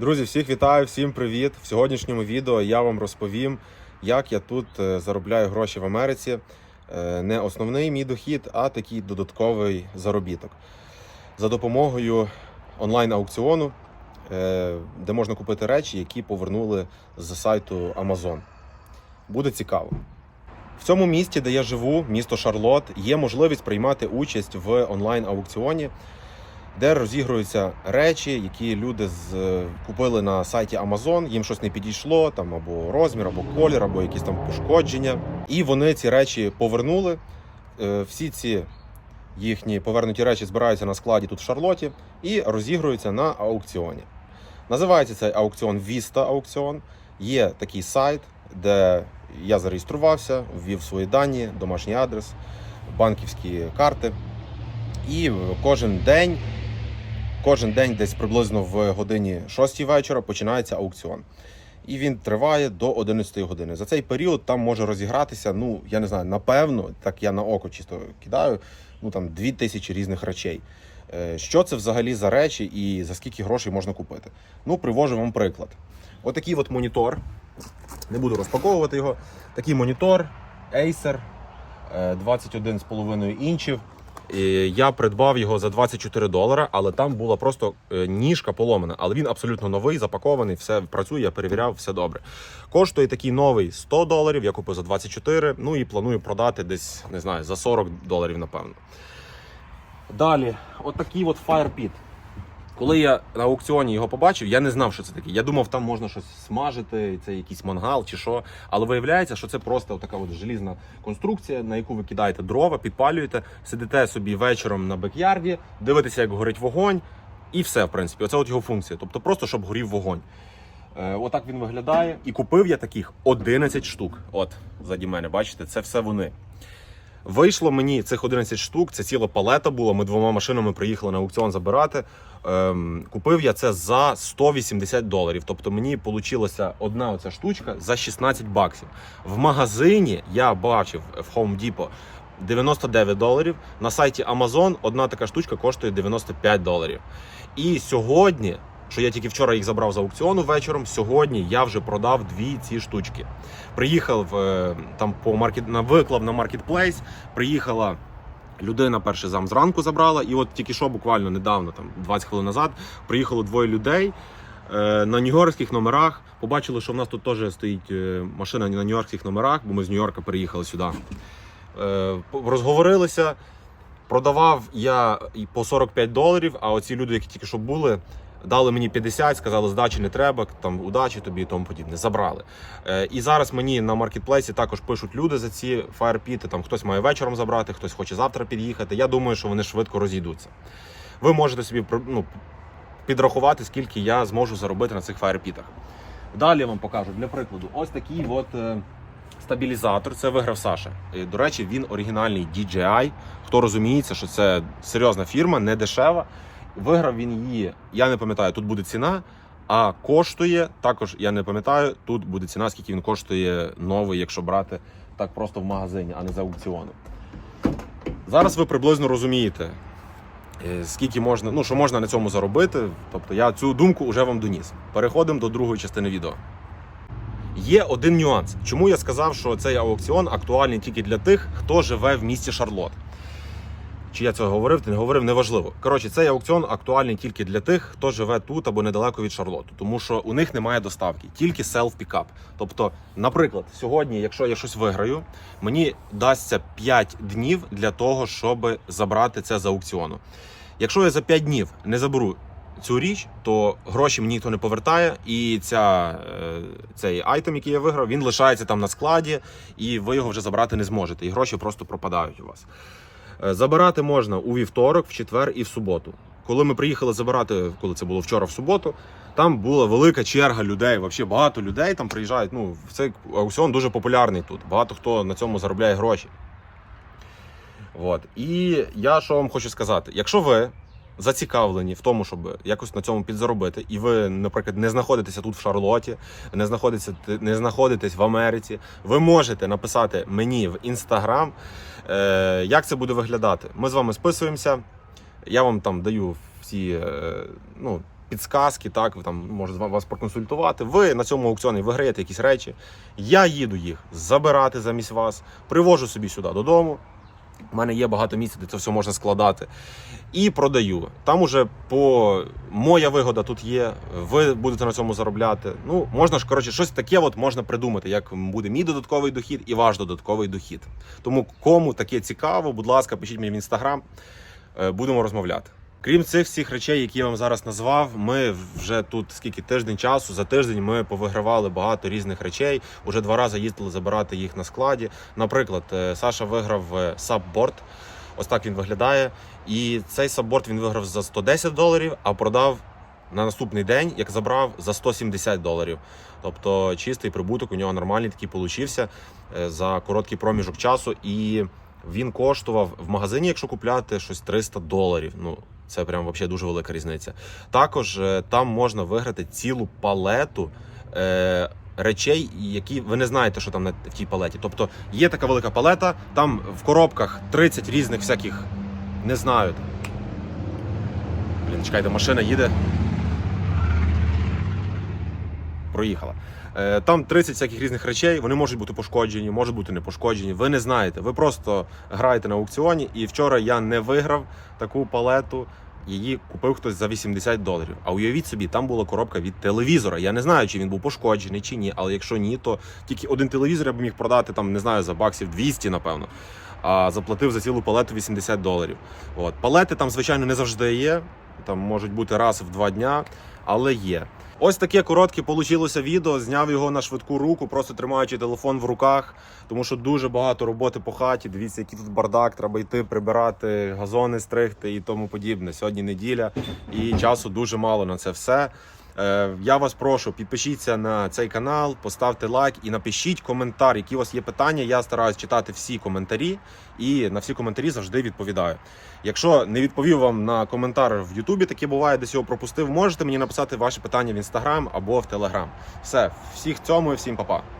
Друзі, всіх вітаю, всім привіт! В сьогоднішньому відео я вам розповім, як я тут е, заробляю гроші в Америці. Е, Не основний мій дохід, а такий додатковий заробіток. За допомогою онлайн-аукціону, е, де можна купити речі, які повернули з сайту Amazon. Буде цікаво. В цьому місті, де я живу, місто Шарлот, є можливість приймати участь в онлайн-аукціоні де розігруються речі, які люди з, купили на сайті Amazon, їм щось не підійшло, там або розмір, або колір, або якісь там пошкодження. І вони ці речі повернули. Е, Всі ці їхні повернуті речі збираються на складі тут в Шарлоті і розігруються на аукціоні. Називається цей аукціон Vista аукціон. Є такий сайт, де я зареєструвався, ввів свої дані, домашній адрес, банківські карти. І кожен день, кожен день, десь приблизно в годині 6 вечора, починається аукціон. І він триває до 11 години. За цей період там може розігратися, ну я не знаю, напевно, так я на око чисто кидаю, ну там 2000 різних речей. Е, Що це взагалі за речі і за скільки грошей можна купити? Ну, привожу вам приклад. Отакий от монітор. Не буду розпаковувати його. Такий монітор Acer е, 21,5 інчів. Я придбав його за 24 долара, але там була просто е, ніжка поломана. Але він абсолютно новий, запакований, все працює, я перевіряв, все добре. Коштує такий новий 100 доларів, я купив за 24, ну і планую продати десь, не знаю, за 40 доларів, напевно. Далі, от такий от Fire Pit. Коли я на аукціоні його побачив, я не знав, що це таке. Я думав, там можна щось смажити, це якийсь мангал чи що. Але виявляється, що це просто така от желізна конструкція, на яку ви кидаєте дрова, підпалюєте, сидите собі вечором на бекярді, дивитеся, як горить вогонь, і все, в принципі. Оце от його функція. Тобто просто щоб горів вогонь. Е, отак він виглядає. І купив я таких 11 штук. От, ззаді мене, бачите, це все вони. Вийшло мені цих 11 штук, це ціла палета була. Ми двома машинами приїхали на аукціон забирати. Ем, купив я це за 180 доларів. Тобто мені вийшла одна оця штучка за 16 баксів. В магазині я бачив в Home Depot 99 доларів. На сайті Amazon одна така штучка коштує 95 доларів. І сьогодні, що я тільки вчора їх забрав з аукціону вечором, сьогодні я вже продав дві ці штучки. Приїхав е, там по маркет на виклав на маркетплейс. Приїхала людина, перший зам зранку забрала, і от тільки що буквально недавно, там 20 хвилин назад, приїхало двоє людей. е, На нью-йоркських номерах побачили, що в нас тут теж стоїть е, машина на нью-йоркських номерах, бо ми з Нью-Йорка переїхали сюди. Розговорилися. Продавав я по 45 доларів, а оці люди, які тільки що були, дали мені 50, сказали, здачі не треба, там удачі тобі і тому подібне. Забрали. Е, і зараз мені на маркетплейсі також пишуть люди за ці фаєрпіти. Там хтось має вечором забрати, хтось хоче завтра під'їхати. Я думаю, що вони швидко розійдуться. Ви можете собі ну, підрахувати, скільки я зможу заробити на цих фаєрпітах. Далі я вам покажу для прикладу, ось такий от. е, Стабілізатор це виграв Саша. До речі, він оригінальний DJI. Хто розуміється, що це серйозна фірма, не дешева. Виграв він її, я не пам'ятаю, тут буде ціна. А коштує також, я не пам'ятаю, тут буде ціна, скільки він коштує новий, якщо брати так просто в магазині, а не за аукціоном. Зараз ви приблизно розумієте, е, скільки можна, ну що можна на цьому заробити. Тобто я цю думку вже вам доніс. Переходимо до другої частини відео. Є один нюанс. Чому я сказав, що цей аукціон актуальний тільки для тих, хто живе в місті Шарлот. Чи я це говорив, ти не говорив, неважливо. Коротше, цей аукціон актуальний тільки для тих, хто живе тут або недалеко від Шарлоту, тому що у них немає доставки, тільки селф-пікап. Тобто, наприклад, сьогодні, якщо я щось виграю, мені дасться 5 днів для того, щоб забрати це з аукціону. Якщо я за 5 днів не заберу цю річ, то гроші мені ніхто не повертає, і ця, е, цей айтем, який я виграв, він лишається там на складі, і ви його вже забрати не зможете. І гроші просто пропадають у вас. Е, Забирати можна у вівторок, в четвер і в суботу. Коли ми приїхали забирати, коли це було вчора в суботу, там була велика черга людей. Взагалі багато людей там приїжджають. Ну, цей аукціон дуже популярний тут. Багато хто на цьому заробляє гроші. От. І я що вам хочу сказати: якщо ви зацікавлені в тому, щоб якось на цьому підзаробити, і ви, наприклад, не знаходитеся тут в Шарлоті, не знаходитеся, не знаходитесь в Америці, ви можете написати мені в інстаграм, е, як це буде виглядати. Ми з вами списуємося. Я вам там даю всі, е, ну, підсказки, так там може вас проконсультувати. Ви на цьому аукціоні виграєте якісь речі. Я їду їх забирати замість вас, привожу собі сюди додому. У мене є багато місця, де це все можна складати. І продаю. Там уже по моя вигода тут є. Ви будете на цьому заробляти. Ну, можна ж коротше, щось таке от можна придумати, як буде мій додатковий дохід і ваш додатковий дохід. Тому кому таке цікаво, будь ласка, пишіть мені в інстаграм, Е, будемо розмовляти. Крім цих всіх речей, які я вам зараз назвав, ми вже тут скільки тиждень часу. За тиждень ми повигравали багато різних речей. Уже два рази їздили забирати їх на складі. Наприклад, е, Саша виграв е, сабборд. Ось так він виглядає. І цей сабборд він виграв за 110 доларів, а продав на наступний день, як забрав, за 170 доларів. Тобто чистий прибуток у нього нормальний такий получився е, за короткий проміжок часу. І він коштував в магазині, якщо купляти щось 300 доларів. Ну це прям вообще дуже велика різниця. Також е, там можна виграти цілу палету. Е, Речей, які ви не знаєте, що там на тій палеті. Тобто є така велика палета, там в коробках 30 різних всяких, не знаю. Блін, чекайте, машина їде. Проїхала. Е, Там 30 всяких різних речей, вони можуть бути пошкоджені, можуть бути не пошкоджені. Ви не знаєте. Ви просто граєте на аукціоні. І вчора я не виграв таку палету. Її купив хтось за 80 доларів. А уявіть собі, там була коробка від телевізора. Я не знаю, чи він був пошкоджений чи ні. Але якщо ні, то тільки один телевізор я б міг продати там, не знаю, за баксів 200, напевно. А заплатив за цілу палету 80 доларів. От палети там, звичайно, не завжди є. Там можуть бути раз в два дня, але є. Ось таке коротке получилося відео. Зняв його на швидку руку, просто тримаючи телефон в руках, тому що дуже багато роботи по хаті. Дивіться, який тут бардак, треба йти прибирати, газони стригти і тому подібне. Сьогодні неділя і часу дуже мало на це все. Е, Я вас прошу, підпишіться на цей канал, поставте лайк і напишіть коментар, які у вас є питання. Я стараюсь читати всі коментарі і на всі коментарі завжди відповідаю. Якщо не відповів вам на коментар в Ютубі, таке буває, десь його пропустив, можете мені написати ваші питання в інстаграм або в Телеграм. Все, всіх цьому і всім па-па.